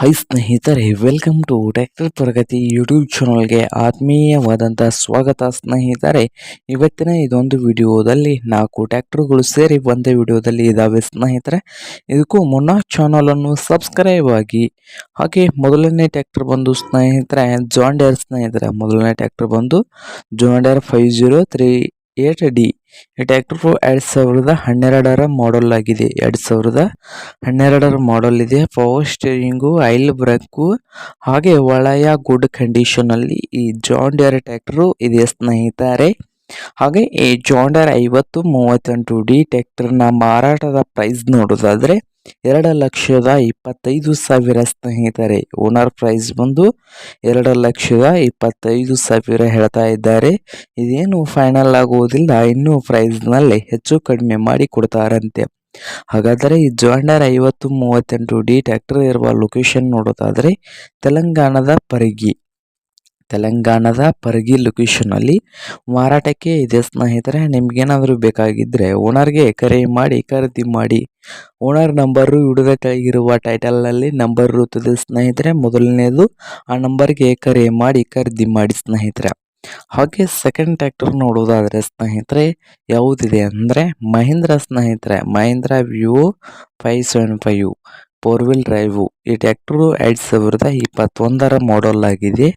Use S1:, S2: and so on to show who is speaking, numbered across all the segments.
S1: High ಸ್ನೇಹಿತರೆ welcome to tractor Pragati YouTube ಚಾನಲ್ಗೆ ಆತ್ಮೀಯವಾದಂಥ ಸ್ವಾಗತ ಸ್ನೇಹಿತರೆ. ಇವತ್ತಿನ ಇದೊಂದು ವಿಡಿಯೋದಲ್ಲಿ ನಾಲ್ಕು ಟ್ಯಾಕ್ಟ್ರುಗಳು ಸೇರಿ ಒಂದೇ ವಿಡಿಯೋದಲ್ಲಿ ಇದ್ದಾವೆ ಸ್ನೇಹಿತರೆ. ಇದಕ್ಕೂ ಮುನ್ನ ಚಾನಲನ್ನು ಸಬ್ಸ್ಕ್ರೈಬ್ ಆಗಿ. ಹಾಗೆ ಮೊದಲನೇ ಟ್ಯಾಕ್ಟ್ರ್ ಬಂದು ಸ್ನೇಹಿತರೆ ಜಾಂಡೇರ್ ಸ್ನೇಹಿತರೆ. ಮೊದಲನೇ ಟ್ಯಾಕ್ಟ್ರ್ ಬಂದು John Deere five zero three eight D ಈ ಟ್ಯಾಕ್ಟರ್ ಎರಡು ಸಾವಿರದ ಹನ್ನೆರಡರ ಮಾಡೆಲ್ ಆಗಿದೆ ಎರಡು ಸಾವಿರದ ಹನ್ನೆರಡರ ಮಾಡೆಲ್ ಇದೆ ಪವರ್ ಸ್ಟೇರಿಂಗು ಐಲ್ ಬ್ರೇಕು ಹಾಗೆ ಒಳೆಯ ಗುಡ್ ಕಂಡೀಷನ್ ಅಲ್ಲಿ ಈ ಜಾನ್ ಟ್ಯಾಕ್ಟರು ಇದೆ ಸ್ನೇಹಿತರೆ ಹಾಗೆ ಈ ಜಾನ್ ಐವತ್ತು ಮೂವತ್ತೆಂಟು ಡಿ ಟ್ಯಾಕ್ಟರ್ನ ಮಾರಾಟದ ಪ್ರೈಸ್ ನೋಡೋದಾದ್ರೆ ಎರಡು ಲಕ್ಷದ ಇಪ್ಪತ್ತೈದು ಸಾವಿರ ಸ್ನೇಹಿತರೆ, ಓನರ್ ಪ್ರೈಸ್ ಬಂದು ಎರಡು ಲಕ್ಷದ ಇಪ್ಪತ್ತೈದು ಸಾವಿರ ಹೇಳ್ತಾ ಇದ್ದಾರೆ. ಇದೇನು ಫೈನಲ್ ಆಗುವುದಿಲ್ಲ, ಇನ್ನೂ ಪ್ರೈಸ್ನಲ್ಲಿ ಹೆಚ್ಚು ಕಡಿಮೆ ಮಾಡಿ ಕೊಡ್ತಾರಂತೆ. ಹಾಗಾದರೆ ಈ ಜೋಂಡರ್ ಐವತ್ತು ಮೂವತ್ತೆಂಟು ಡಿ ಟ್ಯಾಕ್ಟರ್ ಇರುವ ಲೊಕೇಶನ್ ನೋಡೋದಾದರೆ ತೆಲಂಗಾಣದ ಪರಿಗಿ. ತೆಲಂಗಾಣದ ಪರ್ಗಿ ಲೊಕೇಶನಲ್ಲಿ ಮಾರಾಟಕ್ಕೆ ಇದೆ ಸ್ನೇಹಿತರೆ, ನಿಮ್ಗೇನಾದರೂ ಬೇಕಾಗಿದ್ದರೆ ಓನರ್ಗೆ ಕರೆ ಮಾಡಿ, ಖರೀದಿ ಮಾಡಿ. ಓನರ್ ನಂಬರು ಹಿಡಿದ ಕೆಳಗಿರುವ ಟೈಟಲ್ನಲ್ಲಿ ನಂಬರ್ ಇರುತ್ತದೆ ಸ್ನೇಹಿತರೆ, ಮೊದಲನೇದು ಆ ನಂಬರ್ಗೆ ಕರೆ ಮಾಡಿ, ಖರೀದಿ ಮಾಡಿ ಸ್ನೇಹಿತರೆ. ಹಾಗೆ ಸೆಕೆಂಡ್ ಟ್ಯಾಕ್ಟರ್ ನೋಡೋದಾದರೆ ಸ್ನೇಹಿತರೆ, ಯಾವುದಿದೆ ಅಂದರೆ ಮಹೀಂದ್ರ ಸ್ನೇಹಿತರೆ, Mahindra view five seven five four wheel drive. ಈ ಟ್ರ್ಯಾಕ್ಟರು ಎರಡು ಸಾವಿರದ ಇಪ್ಪತ್ತೊಂದರ ಮಾಡಲ್ ಆಗಿದೆ.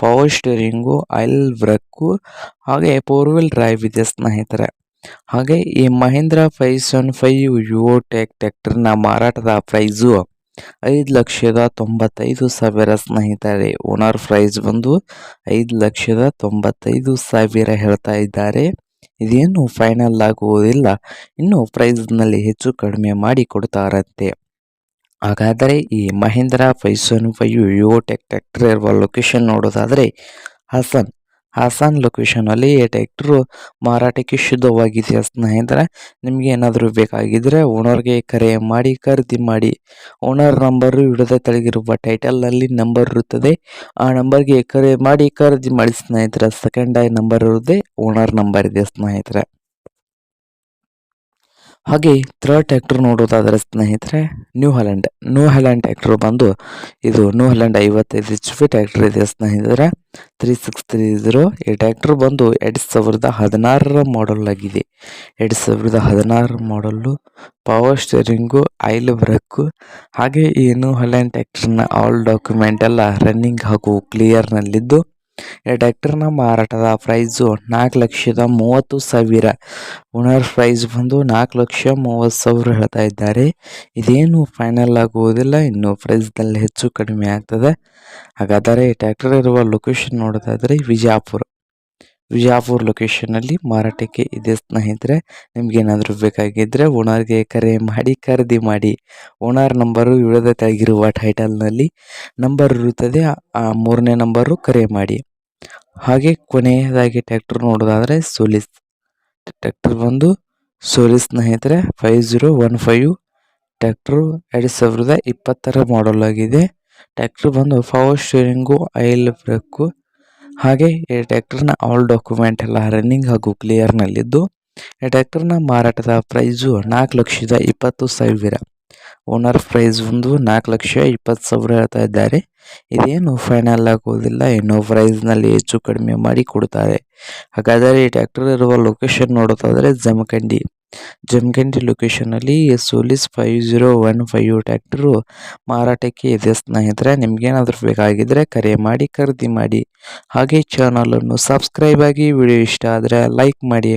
S1: ಪವರ್ ಸ್ಟೇರಿಂಗು ಆಯಿಲ್ ಬ್ರೇಕು ಹಾಗೆ ಫೋರ್ ವೀಲ್ ಡ್ರೈವ್ ಇದೆ ಸ್ನೇಹಿತರೆ. ಹಾಗೆ ಈ ಮಹೀಂದ್ರ ಫೈವ್ ಸೆವೆನ್ ಫೈವ್ ಯು ಟೆಕ್ ಟ್ಯಾಕ್ಟರ್ನ ಮಾರಾಟದ ಪ್ರೈಸು ಐದು ಲಕ್ಷದ ತೊಂಬತ್ತೈದು ಸಾವಿರ ಸ್ನೇಹಿತರೆ. ಓನರ್ ಪ್ರೈಸ್ ಬಂದು ಐದು ಲಕ್ಷದ ತೊಂಬತ್ತೈದು ಸಾವಿರ ಹೇಳ್ತಾ ಇದ್ದಾರೆ. ಇದೇನು ಫೈನಲ್ ಆಗುವುದಿಲ್ಲ. ಇನ್ನು ಪ್ರೈಸ್ನಲ್ಲಿ ಹೆಚ್ಚು ಕಡಿಮೆ ಮಾಡಿ ಕೊಡ್ತಾರಂತೆ. ಹಾಗಾದರೆ ಈ ಮಹೇಂದ್ರ ಫೈವ್ ಫೈವ್ ಯೋ ಟೆಕ್ ಟ್ರ್ಯಾಕ್ಟರ್ ಇರುವ ಲೊಕೇಶನ್ ನೋಡೋದಾದರೆ ಹಾಸನ್. ಹಾಸನ್ ಲೊಕೇಶನಲ್ಲಿ ಈ ಟ್ಯಾಕ್ಟ್ರು ಮಾರಾಟಕ್ಕೆ ಶುದ್ಧವಾಗಿದೆ ಸ್ನೇಹಿತರೆ? ನಿಮಗೆ ಏನಾದರೂ ಬೇಕಾಗಿದ್ದರೆ ಓನರ್ಗೆ ಕರೆ ಮಾಡಿ, ಖರೀದಿ ಮಾಡಿ. ಓನರ್ ನಂಬರು ಹಿಡಿದ ತೆಳಗಿರುವ ಟೈಟಲ್ನಲ್ಲಿ ನಂಬರ್ ಇರುತ್ತದೆ. ಆ ನಂಬರ್ಗೆ ಕರೆ ಮಾಡಿ, ಖರೀದಿ ಮಾಡಿ ಸ್ನೇಹಿತರೆ. ಸೆಕೆಂಡ್ ಐ ನಂಬರ್ ಇರುತ್ತೆ ಓನರ್ ನಂಬರ್ ಇದೆ ಸ್ನೇಹಿತರೆ. ಹಾಗೆ ಥರ್ಡ್ ಟ್ಯಾಕ್ಟರ್ ನೋಡೋದಾದರೆ ಸ್ನೇಹಿತರೆ New Holland New Holland tractor ಬಂದು ಇದು ನ್ಯೂ ಹಾಲೆಂಡ್ ಐವತ್ತೈದು ಎಚ್ ಪಿ ಟ್ಯಾಕ್ಟರ್ ಇದೆ ಸ್ನೇಹಿತರೆ. ತ್ರೀ ಸಿಕ್ಸ್ ತ್ರೀ ಜೀರೋ ಈ ಟ್ಯಾಕ್ಟರ್ ಬಂದು ಎರಡು ಸಾವಿರದ ಹದಿನಾರರ ಮಾಡಲ್ ಆಗಿದೆ. ಎರಡು ಸಾವಿರದ ಹದಿನಾರರ model power steering oil brake ಹಾಗೆ ಈ ನ್ಯೂ ಹಾಲೆಂಡ್ ಟ್ಯಾಕ್ಟರ್ನ ಆಲ್ ಡಾಕ್ಯುಮೆಂಟ್ ಎಲ್ಲ ರನ್ನಿಂಗ್ ಹಾಗೂ ಕ್ಲಿಯರ್ನಲ್ಲಿದ್ದು ಈ ಟ್ರ್ಯಾಕ್ಟರ್ನ ಮಾರಾಟದ ಪ್ರೈಸು ನಾಲ್ಕು ಲಕ್ಷದ ಮೂವತ್ತು ಸಾವಿರ. ಓನರ್ ಪ್ರೈಸ್ ಬಂದು ನಾಲ್ಕು ಲಕ್ಷ ಮೂವತ್ತು ಸಾವಿರ ಹೇಳ್ತಾ ಇದ್ದಾರೆ. ಇದೇನು ಫೈನಲ್ ಆಗುವುದಿಲ್ಲ, ಇನ್ನು ಪ್ರೈಸ್ನಲ್ಲಿ ಹೆಚ್ಚು ಕಡಿಮೆ ಆಗ್ತದೆ. ಹಾಗಾದರೆ ಈ ಟ್ರ್ಯಾಕ್ಟರ್ ಇರುವ ಲೊಕೇಶನ್ ನೋಡೋದಾದರೆ ವಿಜಯಪುರ ವಿಜಯಪುರ ಲೊಕೇಶನಲ್ಲಿ ಮಾರಾಟಕ್ಕೆ ಇದೆ ಸ್ನೇಹಿತರೆ, ನಿಮ್ಗೇನಾದರೂ ಬೇಕಾಗಿದ್ದರೆ ಓನರ್ಗೆ ಕರೆ ಮಾಡಿ, ಖರೀದಿ ಮಾಡಿ. ಓನರ್ ನಂಬರು ಇಳದ ತೆಗಿರುವ ಟೈಟಲ್ನಲ್ಲಿ ನಂಬರ್ ಇರುತ್ತದೆ, ಆ ಮೂರನೇ ನಂಬರು ಕರೆ ಮಾಡಿ. ಹಾಗೆ ಕೊನೆಯದಾಗಿ ಟ್ಯಾಕ್ಟರ್ ನೋಡೋದಾದರೆ ಸೋಲಿಸ್ ಟ್ಯಾಕ್ಟರ್ ಬಂದು ಸೋಲಿಸ್ ಸ್ನೇಹಿತರೆ five zero one five tractor ಎರಡು ಸಾವಿರದ ಇಪ್ಪತ್ತರ ಮಾಡಲ್ ಆಗಿದೆ. ಟ್ಯಾಕ್ಟ್ರ್ ಬಂದು ಪವರ್ ಸ್ಟೇರಿಂಗು ಆಯಿಲ್ ಬ್ರೇಕು ಹಾಗೆ ಈ ಟ್ರ್ಯಾಕ್ಟರ್ನ ಆಲ್ ಡಾಕ್ಯುಮೆಂಟ್ ಎಲ್ಲ ರನ್ನಿಂಗ್ ಹಾಗೂ ಕ್ಲಿಯರ್ನಲ್ಲಿದ್ದು ಈ ಟ್ರ್ಯಾಕ್ಟರ್ನ ಮಾರಾಟದ ಪ್ರೈಸು ನಾಲ್ಕು ಲಕ್ಷದ ಇಪ್ಪತ್ತು ಸಾವಿರ. ಓನರ್ ಪ್ರೈಸ್ ಒಂದು ನಾಲ್ಕು ಲಕ್ಷ ಇಪ್ಪತ್ತು ಸಾವಿರ ಹೇಳ್ತಾ ಇದ್ದಾರೆ. ಇದೇನು ಫೈನಲ್ ಆಗುವುದಿಲ್ಲ ಇನ್ನೂ ಪ್ರೈಸ್ನಲ್ಲಿ ಹೆಚ್ಚು ಕಡಿಮೆ ಮಾಡಿ ಕೊಡ್ತಾರೆ. ಹಾಗಾದರೆ ಈ ಟ್ಯಾಕ್ಟರ್ ಇರುವ ಲೊಕೇಶನ್ ನೋಡೋದಾದರೆ Jamkhandi. Jamkhandi ಲೊಕೇಶನಲ್ಲಿ Solis five zero one five tractor ಮಾರಾಟಕ್ಕೆ ಇದೆ ಸ್ನೇಹಿತರೆ. ನಿಮಗೇನಾದರೂ ಬೇಕಾಗಿದ್ದರೆ ಕರೆ ಮಾಡಿ, ಖರೀದಿ ಮಾಡಿ. ಹಾಗೆ ಚಾನಲನ್ನು ಸಬ್ಸ್ಕ್ರೈಬ್ ಆಗಿ ವಿಡಿಯೋ ಇಷ್ಟ ಆದರೆ ಲೈಕ್ ಮಾಡಿ.